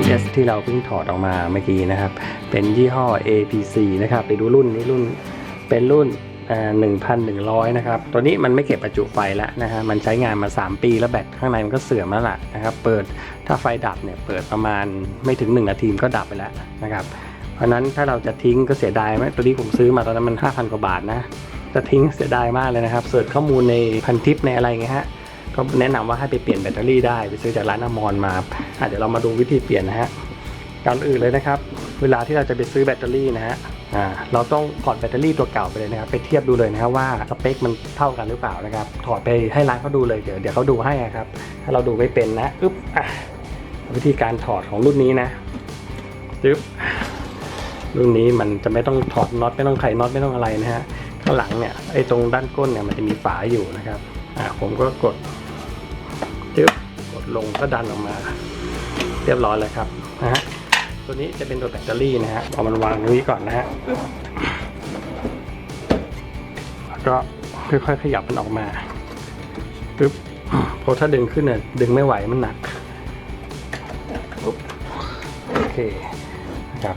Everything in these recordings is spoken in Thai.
UPS ที่เราเพิ่งถอดออกมาเมื่อกี้นะครับ เป็นยี่ห้อ APC นะครับ ไปดูรุ่นนี้รุ่น เป็นรุ่นหนึ่งพันะครับ ตัวนี้มันไม่เก็บประจุไฟแล้วนะฮะ มันใช้งานมา 3 ปีแล้วแบตข้างในมันก็เสื่อมแล้วล่ะนะครับ เปิด ถ้าไฟดับเนี่ย เปิดประมาณไม่ถึง 1 นาทีก็ดับไปแล้วนะครับ เพราะฉะนั้นถ้าเราจะทิ้งก็เสียดายไหมตัวนี้ผมซื้อมาตอนนั้นมัน 5,000 กว่าบาทนะ จะทิ้งเสียดายมากเลยนะครับ เสิร์ชข้อมูลในพันทิปในอะไรเงี้ยฮะ ก็แนะนำว่าให้ไปเปลี่ยนแบตเตอรี่ได้ไปซื้อจากร้านอมรมาอะเดี๋ยวเรามาดูวิธีเปลี่ยนนะฮะก่อนอื่นเลยนะครับ เวลาที่เราจะไปซื้อแบตเตอรี่นะฮะอ่าเราต้องถอดแบตเตอรี่ตัวเก่าไปเลยนะครับ ไปเทียบดูเลยนะครับว่าสเปคมันเท่ากันหรือเปล่านะครับ ถอดไปให้ร้านเขาดูเลยเดี๋ยวเดี๋ยวเขาดูให้อะครับ ถ้าเราดูไม่เป็นนะอึ๊บอะวิธีการถอดของรุ่นนี้นะอึ๊บรุ่นนี้มันจะไม่ต้องถอดน็อตไม่ต้องไขน็อตไม่ต้องอะไรนะฮะข้างหลังเนี่ยไอ้ตรงด้านก้นเนี่ยมันจะมีฝาอยู่นะครับ อ่าผมก็กด จึ๊บกดลงก็ดันออกมา เรียบร้อยเลยครับนะฮะตัวนี้จะเป็นตัวแบตเตอรี่นะฮะเอามันวางตรงนี้ก่อนนะฮะแล้วก็ค่อยๆขยับมันออกมาปึ๊บเพราะถ้าดึงขึ้นเนี่ยดึงไม่ไหวมันหนักปุ๊บโอเคนะครับ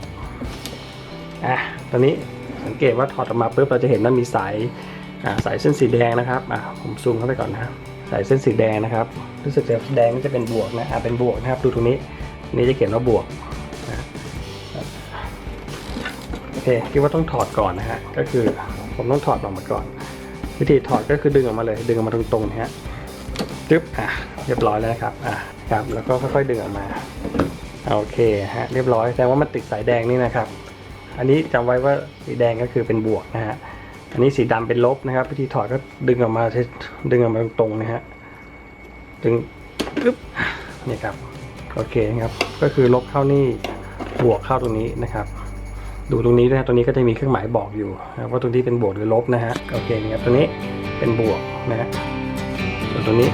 อะตอนนี้สังเกตว่าถอดออกมาปุ๊บเราจะเห็นว่ามีสายสายเส้นสีแดงนะครับอ่าผมซูมเข้าไปก่อนนะสา ยเส้นสีแดงนะครับรู้สึกจะแดงนี่จะเป็นบวกนะอ่าเป็นบวกนะครับ ดูตรงนี้นนี้จะเขียนว่าบวกนะโอเคคิดว่าต้องถอดก่อนนะฮะก็คือผมต้องถอดออกมาก่อน วิธีถอดก็คือดึงออกมาเลย ดึงออกมาตรงๆนะฮะจึ๊บอะเรียบร้อยแล้วนะครับอะครับ แล้วก็ค่อยๆดึงออกมาโอเคฮะเรียบร้อยแสดงว่ามันติดสายแดงนี่นะครับ อันนี้จำไว้ว่าสีแดงก็คือเป็นบวกนะฮะ อันนี้สีดำเป็นลบนะครับวิธีถอดก็ดึงออกมาใช้ดึงออกมาตรงๆนะฮะดึงปึ๊บนี่ครับโอเคครับ ก็คือลบเข้านี่บวกเข้าตรงนี้นะครับ ดูตรงนี้นะตรงนี้ก็จะมีเครื่องหมายบอกอยู่นะว่าตรงนี้เป็นบวกหรือลบนะฮะโอเคนะครับตรงนี้เป็นบวกนะฮะส่วนตรงนี้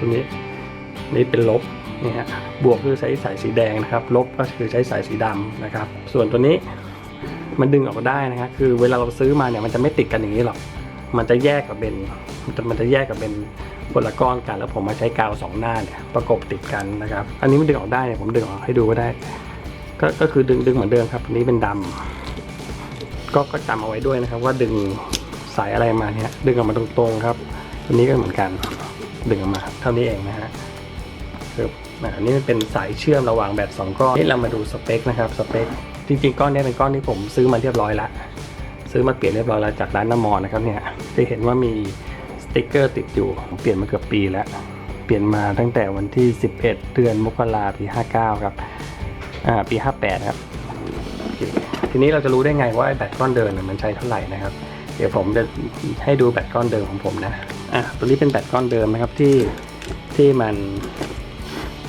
ตรงนี้นี่เป็นลบนี่ฮะบวกคือใช้สายสีแดงนะครับ ลบก็คือใช้สายสีดำนะครับ ส่วนตัวนี้ มันดึงออกได้นะครับ คือเวลาเราซื้อมาเนี่ยมันจะไม่ติดกันอย่างนี้หรอก มันจะแยกกับเป็นมันจะแยกกับเป็นคนละก้อนกัน แล้วผมมาใช้กาวสองหน้าเนี่ยประกบติดกันนะครับ อันนี้มันดึงออกได้เนี่ยผมดึงออกให้ดูก็ได้ ก็ก็คือดึงดึงเหมือนเดิมครับ อันนี้เป็นดำก็ก็จำเอาไว้ด้วยนะครับ ว่าดึงสายอะไรมาเนี่ยดึงออกมาตรงๆครับตัวนี้ก็เหมือนกันดึงออกมาเท่านี้เองนะฮะคืออันนี้มันเป็นสายเชื่อมระหว่างแบตสองก้อนนี่เรามาดูสเปคนะครับสเปค จริงๆก้อนนี้เป็นก้อนที่ผมซื้อมาเรียบร้อยละซื้อมาเปลี่ยนเรียบร้อยแล้วจากร้านน้ำมอนนะครับเนี่ยจะเห็นว่ามีสติกเกอร์ติดอยู่เปลี่ยนมาเกือบปีแล้ว เปลี่ยนมาตั้งแต่วันที่ 11 เดือนมกราปี 59 ครับอ่าปี 58 ครับ ทีนี้เราจะรู้ได้ไงว่าแบตก้อนเดิมเนี่ยมันใช้เท่าไหร่นะครับ เดี๋ยวผมจะให้ดูแบตก้อนเดิมของผมนะอะตัวนี้เป็นแบตก้อนเดิมนะครับที่ที่มัน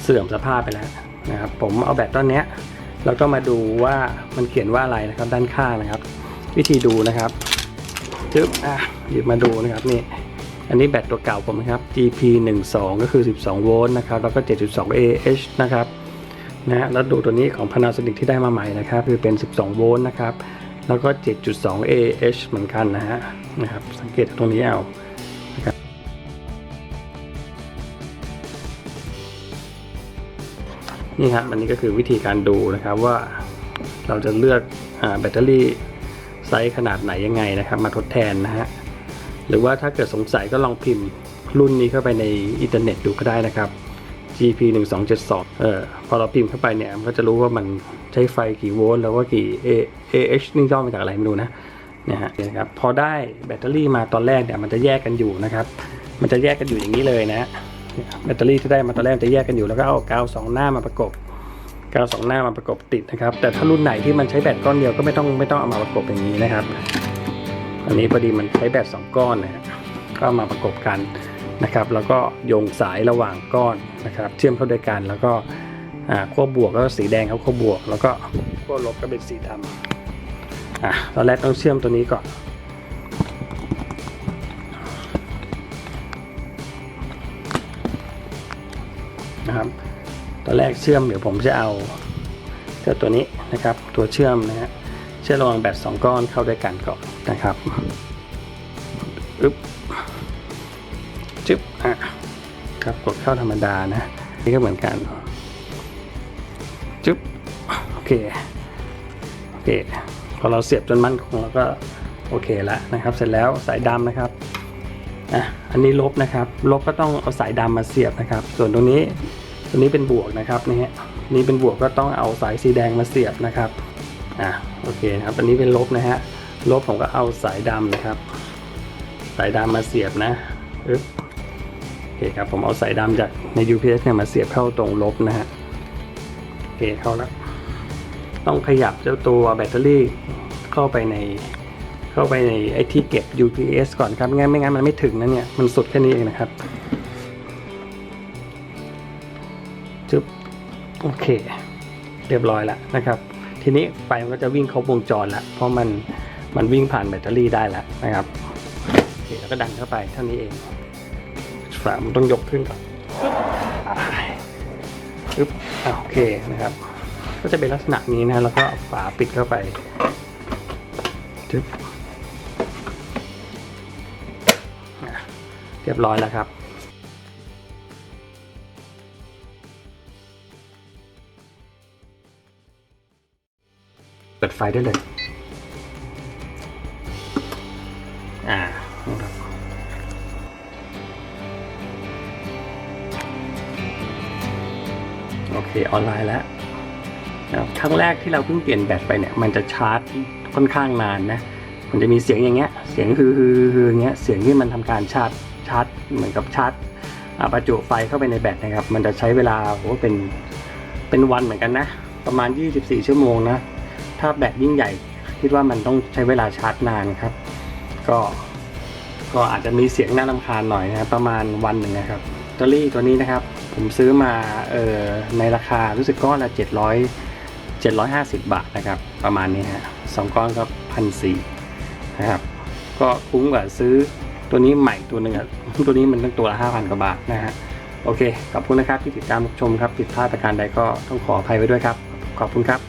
เสื่อมสภาพไปแล้วนะครับผมเอาแบตก้อนเนี้ย แล้วก็มาดูว่ามันเขียนว่าอะไรนะครับด้านข้างนะครับ วิธีดูนะครับจึ๊บอะหยิบมาดูนะครับนี่อันนี้แบตตัวเก่าผมนะครับ GP 1 2ก็คือ 12 โวลต์นะครับ แล้วก็ 7.2 AH นะครับนะฮะแล้วดูตัวนี้ของ Panasonic ที่ได้มาใหม่นะครับคือเป็น 12 โวลต์นะครับ แล้วก็ 7.2 AH เหมือนกันนะฮะนะครับ สังเกตตรงนี้เอา นี่ครับอันนี้ก็คือวิธีการดูนะครับว่าเราจะเลือกอแบตเตอรี่ไซส์ขนาดไหนยังไงนะครับ มาทดแทนนะฮะหรือว่าถ้าเกิดสงสัยก็ลองพิมพ์รุ่นนี้เข้าไปในอินเทอร์เน็ตดูก็ได้นะครับ GP 1 2 7 2เออพอเราพิมพ์เข้าไปเนี่ยมันก็จะรู้ว่ามันใช้ไฟกี่โวลต์แล้วว่ากี่ A AH นี่ย่อมาจากอะไรไม่รู้นะเนี่ยฮะนะครับพอได้แบตเตอรี่มาตอนแรกเนี่ยมันจะแยกกันอยู่นะครับ มันจะแยกกันอยู่อย่างนี้เลยนะ แบตเตอรี่ที่ได้มาตอนแรกจะแยกกันอยู่แล้วก็เอากาวสองหน้ามาประกบกาวสองหน้ามาประกบติดนะครับ แต่ถ้ารุ่นไหนที่มันใช้แบตก้อนเดียวก็ไม่ต้องไม่ต้องเอามาประกบอย่างนี้นะครับ อันนี้พอดีมันใช้แบตสองก้อนนะก็มาประกบกันนะครับ แล้วก็โยงสายระหว่างก้อนนะครับ เชื่อมเข้าด้วยกันแล้วก็ขั้วบวกก็สีแดงเขาขั้วบวก แล้วก็ขั้วลบก็เป็นสีดำอะตอนแรกต้องเชื่อมตัวนี้ก่อน ตอนแรกเชื่อมเดี๋ยวผมจะเอาเจ้าตัวนี้นะครับ ตัวเชื่อมนะฮะเชื่อมระหว่างแบตสองก้อนเข้าด้วยกันก่อนนะครับอึ๊บจึ๊บอะครับกดเข้าธรรมดานะนี่ก็เหมือนกันจึ๊บโอเคโอเคพอเราเสียบจนมั่นคงแล้วก็โอเคล้วนะครับ เสร็จแล้วสายดำนะครับอะอันนี้ลบนะครับ ลบก็ต้องเอาสายดำมาเสียบนะครับ ส่วนตรงนี้ ตรงนี้เป็นบวกนะครับนี่ฮะนี่เป็นบวกก็ต้องเอาสายสีแดงมาเสียบนะครับอะโอเคนะครับอันนี้เป็นลบนะฮะลบผมก็เอาสายดำนะครับ สายดำมาเสียบนะอึ๊บโอเคครับผมเอาสายดำจากใน UPS เนี่ยมาเสียบเข้าตรงลบนะฮะโอเคเข้าแล้วต้องขยับเจ้าตัวแบตเตอรี่เข้าไปในเข้าไปในไอ้ที่เก็บ UPS ก่อนครับไม่งั้นไม่งั้นมันไม่ถึงนะเนี่ยมันสุดแค่นี้เองนะครับ จึ๊บโอเค เรียบร้อยแล้วนะครับ ทีนี้ไฟมันก็จะวิ่งครบวงจรแล้วเพราะมันมันวิ่งผ่านแบตเตอรี่ได้แล้วนะครับโอเคแล้วก็ดันเข้าไปเท่านี้เองฝามันต้องยกขึ้นก่อนปึ๊บอ่าโอเคนะครับ ก็จะเป็นลักษณะนี้นะแล้วก็ฝาปิดเข้าไปจึ๊บเรียบร้อยแล้วครับ ปิดไฟได้เลย อ่าครับโอเค ออนไลน์แล้วนะครับครั้งแรกที่เราเพิ่งเปลี่ยนแบตไปเนี่ย มันจะชาร์จค่อนข้างนานนะ มันจะมีเสียงอย่างเงี้ย เสียงฮือฮือฮืออย่างเงี้ย เสียงที่มันทำการชาร์จ ชาร์จ เหมือนกับชาร์จประจุไฟเข้าไปในแบตนะครับ มันจะใช้เวลาโหเป็น เป็นวันเหมือนกันนะ ประมาณ 24 ชั่วโมงนะ ถ้าแบตยิ่งใหญ่ คิดว่ามันต้องใช้เวลาชาร์จนานครับ ก็ ก็อาจจะมีเสียงน่ารำคาญหน่อยนะครับประมาณวันหนึ่งนะครับแบตเตอรี่ตัวนี้นะครับ ผมซื้อมาเอ่อในราคารู้สึกก้อนละ 700 750 บาทนะครับ ประมาณนี้ฮะสองก้อนก็พันสี่นะครับก็คุ้มกว่าซื้อตัวนี้ใหม่ตัวหนึ่งอะตัวนี้มันตั้งตัวละ5,000กว่าบาทนะฮะโอเค ขอบคุณนะครับที่ติดตามชมครับ ผิดพลาดประการใดก็ต้องขออภัยไว้ด้วยครับ ขอบคุณครับ